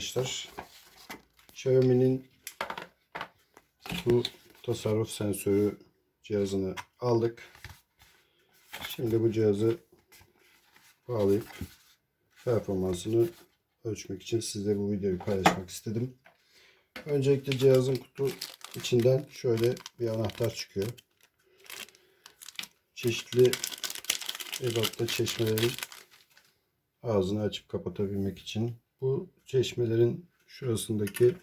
arkadaşlar. Xiaomi'nin bu tasarruf sensörü cihazını aldık. Şimdi bu cihazı bağlayıp performansını ölçmek için size bu videoyu paylaşmak istedim. Öncelikle cihazın kutu içinden şöyle bir anahtar çıkıyor. Çeşitli ebatta çeşmelerin ağzını açıp kapatabilmek için bu çeşmelerin şurasındaki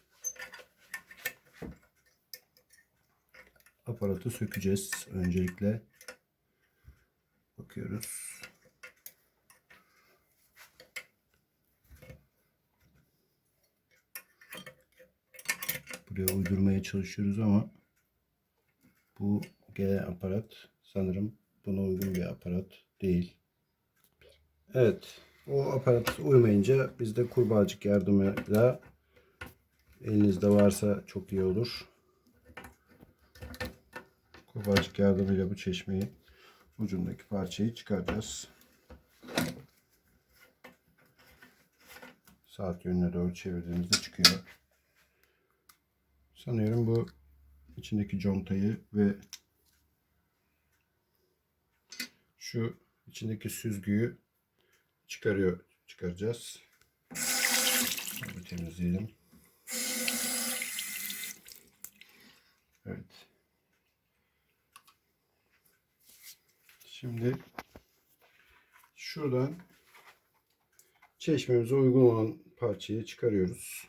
aparatı sökeceğiz öncelikle. Bakıyoruz. Buraya uydurmaya çalışıyoruz ama bu gelen aparat sanırım buna uygun bir aparat değil. Evet. O aparat uymayınca biz de kurbağacık yardımıyla elinizde varsa çok iyi olur. Kurbağacık yardımıyla bu çeşmeyi ucundaki parçayı çıkaracağız. Saat yönüne doğru çevirdiğimizde çıkıyor. Sanıyorum bu içindeki contayı ve şu içindeki süzgüyü çıkarıyor çıkaracağız. Bunu temizleyelim. Evet. Şimdi şuradan çeşmemize uygun olan parçayı çıkarıyoruz.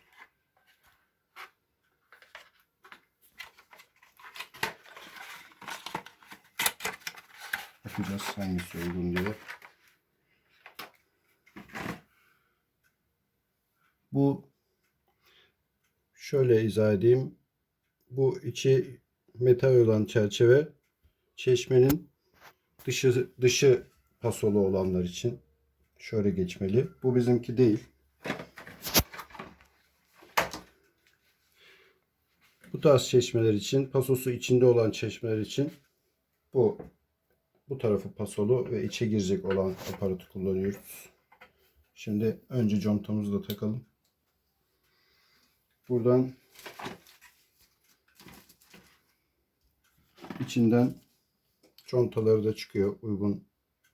Bakacağız hangisi uygun diye. Bu şöyle izah edeyim. Bu içi metal olan çerçeve çeşmenin dışı dışı pasolu olanlar için şöyle geçmeli. Bu bizimki değil. Bu tarz çeşmeler için, pasosu içinde olan çeşmeler için bu bu tarafı pasolu ve içe girecek olan aparatı kullanıyoruz. Şimdi önce contamızı da takalım. Buradan içinden contaları da çıkıyor. Uygun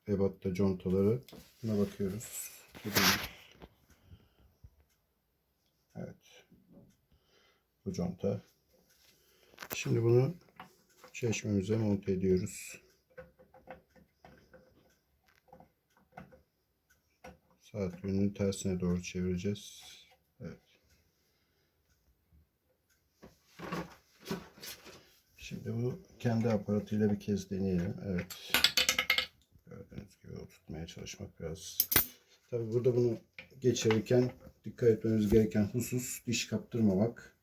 ebatta contaları. Buna bakıyoruz. Evet. Bu conta. Şimdi bunu çeşmemize monte ediyoruz. Saat yönünü tersine doğru çevireceğiz. Evet. Şimdi bu kendi aparatıyla bir kez deneyelim. Evet. Gördüğünüz gibi oturtmaya çalışmak biraz. Tabi burada bunu geçirirken dikkat etmemiz gereken husus diş kaptırmamak.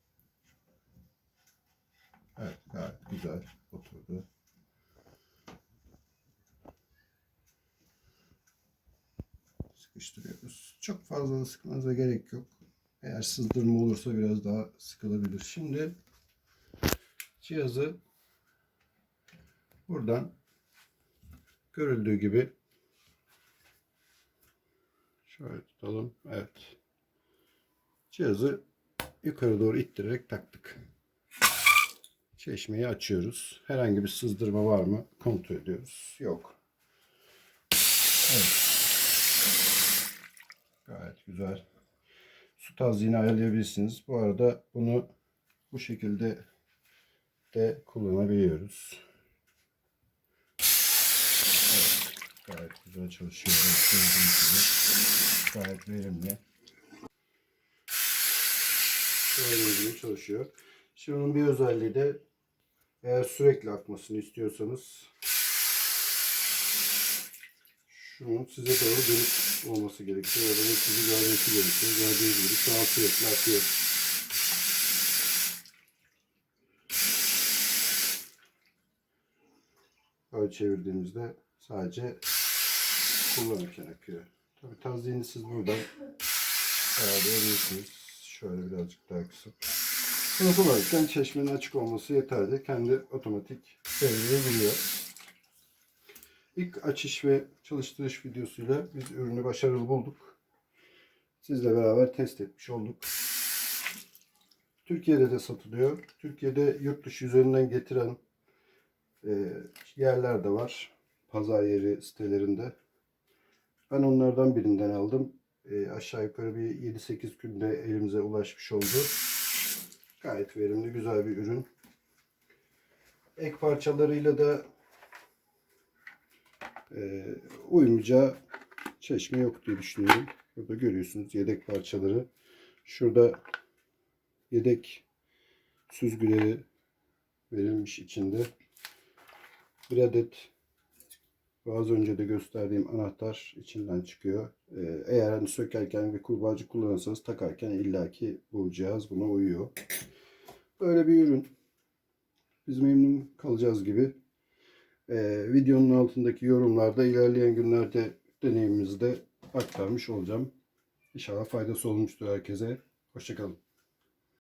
Evet gayet güzel oturdu. Sıkıştırıyoruz. Çok fazla da sıkmanıza gerek yok. Eğer sızdırma olursa biraz daha sıkılabilir. Şimdi cihazı buradan görüldüğü gibi şöyle tutalım. Evet. Cihazı yukarı doğru ittirerek taktık. Çeşmeyi açıyoruz. Herhangi bir sızdırma var mı kontrol ediyoruz. Yok. Evet. Gayet güzel. Su tazyiğini ayarlayabilirsiniz. Bu arada bunu bu şekilde de kullanabiliyoruz. Gayet güzel çalışıyor. Gayet verimli. Gördüğünüz gibi çalışıyor. Şimdi onun bir özelliği de eğer sürekli akmasını istiyorsanız şunun size doğru dönük olması gerekiyor. Ya da sizi görmesi gerekiyor. Gördüğünüz gibi şu an sürekli akıyor. Çevirdiğimizde sadece kullanırken akıyor. Tabi tazliğini siz buradan ayarlayabilirsiniz. Şöyle birazcık daha kısıp. Bunu kullanırken çeşmenin açık olması yeterli. Kendi otomatik devreye giriyor. İlk açış ve çalıştırış videosuyla biz ürünü başarılı bulduk. sizle beraber test etmiş olduk. Türkiye'de de satılıyor. Türkiye'de yurt dışı üzerinden getiren yerler de var. Pazar yeri sitelerinde. Ben onlardan birinden aldım. E, aşağı yukarı bir 7-8 günde elimize ulaşmış oldu. Gayet verimli, güzel bir ürün. Ek parçalarıyla da e, uymayacağı çeşme yok diye düşünüyorum. Burada görüyorsunuz yedek parçaları. Şurada yedek süzgüleri verilmiş içinde. Bir adet az önce de gösterdiğim anahtar içinden çıkıyor. Ee, eğer hani sökerken bir kurbağacı kullanırsanız takarken illaki bu cihaz buna uyuyor. Böyle bir ürün. Biz memnun kalacağız gibi. Ee, videonun altındaki yorumlarda ilerleyen günlerde deneyimimizde aktarmış olacağım. İnşallah faydası olmuştur herkese. Hoşçakalın.